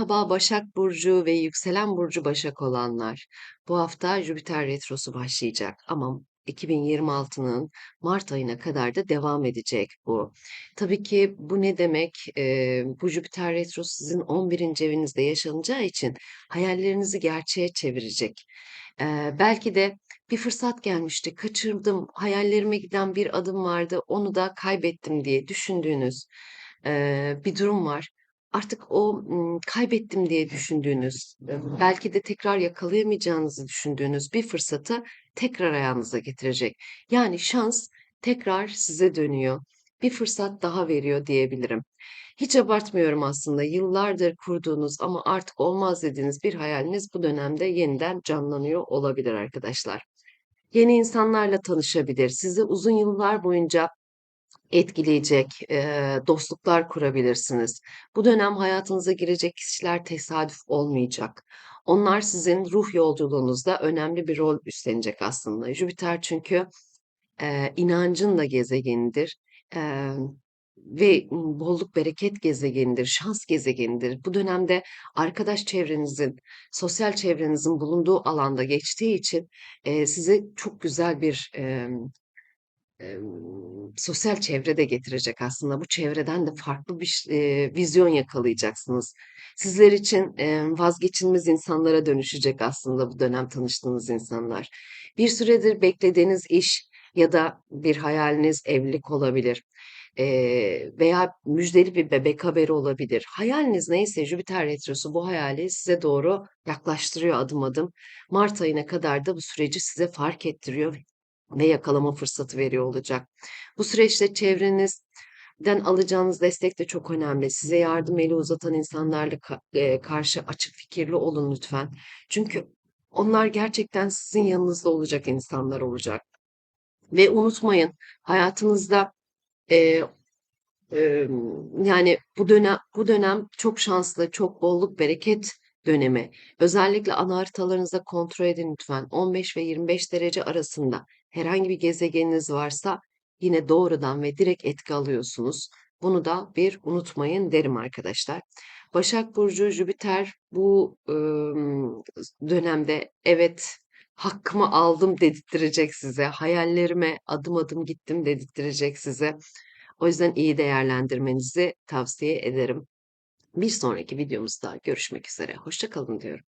Merhaba Başak Burcu ve yükselen burcu Başak olanlar. Bu hafta Jüpiter retrosu başlayacak ama 2026'nın Mart ayına kadar da devam edecek bu. Tabii ki bu ne demek? Bu Jüpiter retrosu sizin 11. evinizde yaşanacağı için hayallerinizi gerçeğe çevirecek. Belki de bir fırsat gelmişti, kaçırdım, hayallerime giden bir adım vardı, onu da kaybettim diye düşündüğünüz bir durum var. Artık o kaybettim diye düşündüğünüz, e, belki de tekrar yakalayamayacağınızı düşündüğünüz bir fırsatı tekrar ayağınıza getirecek. Yani şans tekrar size dönüyor. Bir fırsat daha veriyor diyebilirim. Hiç abartmıyorum aslında. Yıllardır kurduğunuz ama artık olmaz dediğiniz bir hayaliniz bu dönemde yeniden canlanıyor olabilir arkadaşlar. Yeni insanlarla tanışabilir. Sizi uzun yıllar boyunca etkileyecek, eee, dostluklar kurabilirsiniz. Bu dönem hayatınıza girecek kişiler tesadüf olmayacak. Onlar sizin ruh yolculuğunuzda önemli bir rol üstlenecek aslında. Jüpiter çünkü eee, inancın da gezegenidir. Eee, ve bolluk bereket gezegenidir, şans gezegenidir. Bu dönemde arkadaş çevrenizin, sosyal çevrenizin bulunduğu alanda geçtiği için eee, size çok güzel bir Emm, sosyal çevre de getirecek aslında. Bu çevreden de farklı bir eee, vizyon yakalayacaksınız. Sizler için, emm, vazgeçilmez insanlara dönüşecek aslında bu dönem tanıştığınız insanlar. Bir süredir beklediğiniz iş ya da bir hayaliniz evlilik olabilir, eee, veya müjdeli bir bebek haberi olabilir. Hayaliniz neyse Jüpiter retrosu bu hayali size doğru yaklaştırıyor adım adım. Mart ayına kadar da bu süreci size fark ettiriyor ve yakalama fırsatı veriyor olacak. Bu süreçte çevrenizden alacağınız destek de çok önemli. Size yardım eli uzatan insanlarla e, karşı açık fikirli olun lütfen. Çünkü onlar gerçekten sizin yanınızda olacak insanlar olacak. Ve unutmayın hayatınızda e, e, yani bu dönem bu dönem çok şanslı, çok bolluk bereket dönemi. Özellikle ana haritalarınızda kontrol edin lütfen. 15 ve 25 derece arasında herhangi bir gezegeniniz varsa yine doğrudan ve direkt etki alıyorsunuz. Bunu da bir unutmayın derim arkadaşlar. Başak Burcu, Jüpiter bu ım, dönemde evet hakkımı aldım dedirttirecek size. Hayallerime adım adım gittim dedirttirecek size. O yüzden iyi değerlendirmenizi tavsiye ederim. Bir sonraki videomuzda görüşmek üzere. Hoşça kalın diyorum.